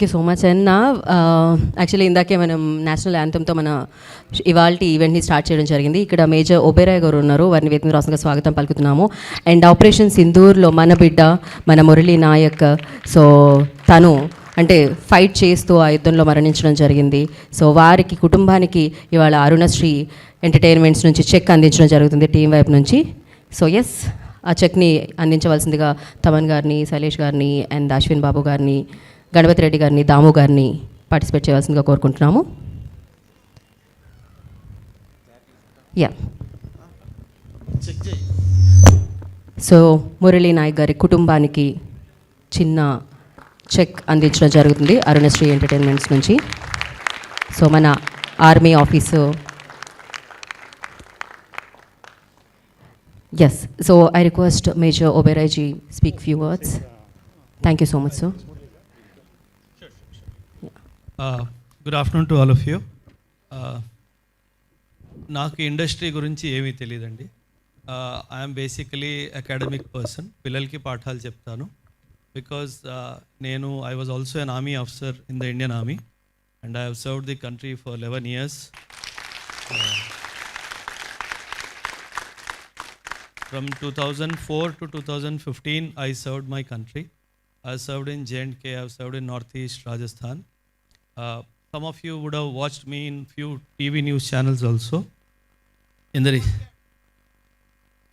Thank you so much అన్న actually ఇందాకే మనం నేషనల్ యాంథమ్తో మన ఇవాళ ఈవెంట్ని స్టార్ట్ చేయడం జరిగింది. ఇక్కడ మేజర్ ఒబేరాయ్ గారు ఉన్నారు. వారిని వేదిక రాసంగా స్వాగతం పలుకుతున్నాము. అండ్ ఆపరేషన్ సింధూర్లో మన బిడ్డ మన మురళీ నాయక్. సో తను అంటే ఫైట్ చేస్తూ ఆ యుద్ధంలో మరణించడం జరిగింది. సో వారికి కుటుంబానికి ఇవాళ అరుణశ్రీ ఎంటర్టైన్మెంట్స్ నుంచి చెక్ అందించడం జరుగుతుంది టీం వైపు నుంచి. సో ఎస్ ఆ చెక్ని అందించవలసిందిగా తమన్ గారిని శైలేష్ గారిని అండ్ అశ్విన్ బాబు గారిని గణపతి రెడ్డి గారిని దాము గారిని పార్టిసిపేట్ చేయవలసిందిగా కోరుకుంటున్నాము. యా సో మురళీ నాయక్ గారి కుటుంబానికి చిన్న చెక్ అందించడం జరుగుతుంది అరుణశ్రీ ఎంటర్టైన్మెంట్స్ నుంచి. సో మన army office. Yes so I request major ఒబెరాజీ speak few words thank you so much sir Good afternoon to all of you Uh, నాకు ఇండస్ట్రీ గురించి ఏమీ తెలియదండి ఐఎమ్ బేసికలీ అకాడమిక్ పర్సన్ పిల్లలకి పాఠాలు చెప్తాను బికాజ్ నేను I was also an army officer in the Indian army and I have served the country for eleven years From 2004 to 2015, I served my country. I served in J&K, I've served in Northeast Rajasthan. uh, some of you would have watched me in few TV news channels also. In the,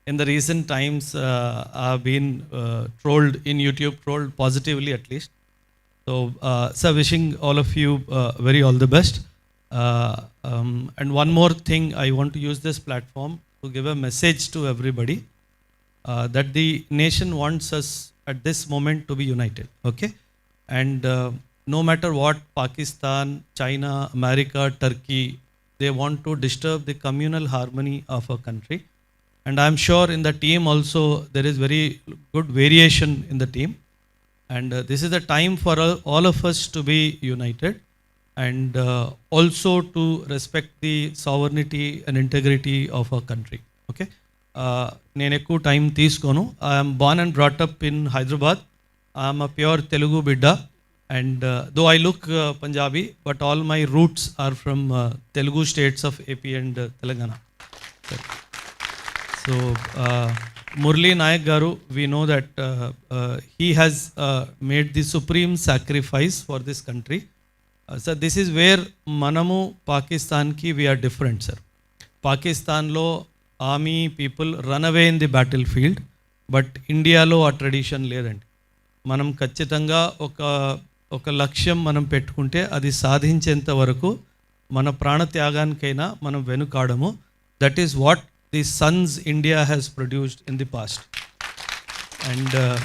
in the recent times, uh, I've been uh, trolled in YouTube, trolled positively at least. So, uh, sir, wishing all of you uh, very all the best. Uh, um, and one more thing, I want to use this platform to give a message to everybody uh, that the nation wants us at this moment to be united. Okay, and uh, no matter what Pakistan, China, America, Turkey, they want to disturb the communal harmony of a country. And I'm sure in the team also there is very good variation in the team and uh, this is the time for all, all of us to be united and uh, also to respect the sovereignty and integrity of our country okay uh, నేను ఎక్కువ time తీసుకోను I'm born and brought up in Hyderabad I'm a pure Telugu బిడ్డ and though I look Punjabi but all my roots are from Telugu states of AP and Telangana so Murali Naik గారు we know that he has made the supreme sacrifice for this country sir this is where మనము పాకిస్తాన్కి we are different sir పాకిస్తాన్లో army people run away in the battle field but ఇండియాలో ఆ tradition లేదండి మనం ఖచ్చితంగా ఒక ఒక లక్ష్యం మనం పెట్టుకుంటే అది సాధించేంత వరకు మన ప్రాణత్యాగానికైనా మనం వెనుకాడము. That is what the sons India has produced in the past and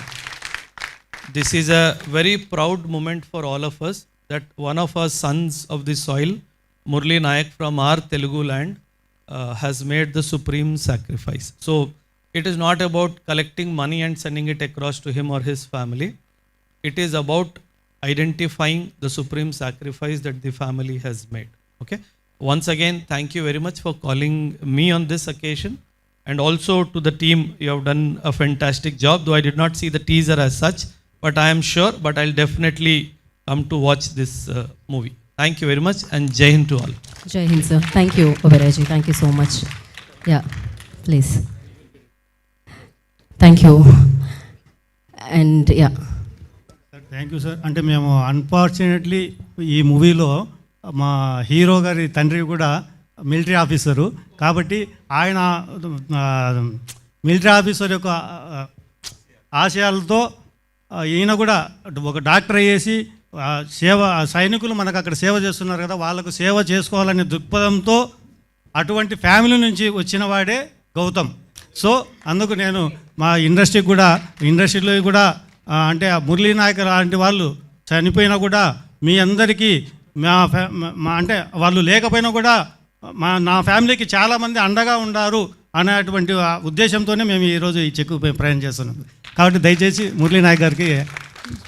this is a very proud moment for all of us that one of us sons of the soil Murali Naik from our Telugu land has made the supreme sacrifice so it is not about collecting money and sending it across to him or his family it is about identifying the supreme sacrifice that the family has made. Okay. Once again, thank you very much for calling me on this occasion. And also to the team, you have done a fantastic job, though I did not see the teaser as such, but I am sure, but I'll definitely come to watch this uh, movie. Thank you very much and Jai Hind to all. Jai Hind, sir. Thank you, Oberaji. Thank you so much. Yeah, please. Thank you. And yeah. Thank you sir అంటే మేము unfortunately ఈ మూవీలో మా hero గారి తండ్రి కూడా military officer కాబట్టి ఆయన మిలిటరీ ఆఫీసర్ యొక్క ఆశయాలతో ఈయన కూడా ఒక డాక్టర్ అయ్యేసి సేవ సైనికులు మనకు అక్కడ సేవ చేస్తున్నారు కదా వాళ్ళకు సేవ చేసుకోవాలనే దృక్పథంతో అటువంటి ఫ్యామిలీ నుంచి వచ్చిన వాడే గౌతమ్. సో అందుకు నేను మా ఇండస్ట్రీకి కూడా ఇండస్ట్రీలో కూడా అంటే ఆ మురళీ నాయక్ లాంటి వాళ్ళు చనిపోయినా కూడా మీ అందరికీ మా ఫ్యా- మా- అంటే వాళ్ళు లేకపోయినా కూడా మా నా ఫ్యామిలీకి చాలామంది అండగా ఉండారు అనేటువంటి ఉద్దేశంతోనే మేము ఈరోజు ఈ చెక్కు ప్రయాణం చేస్తున్నాం. కాబట్టి దయచేసి మురళీ నాయక్ గారికి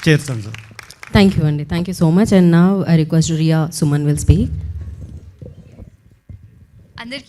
చేరుతాను సార్. థ్యాంక్ యూ అండి. Thank you so much and నా I request Riya Suman will speak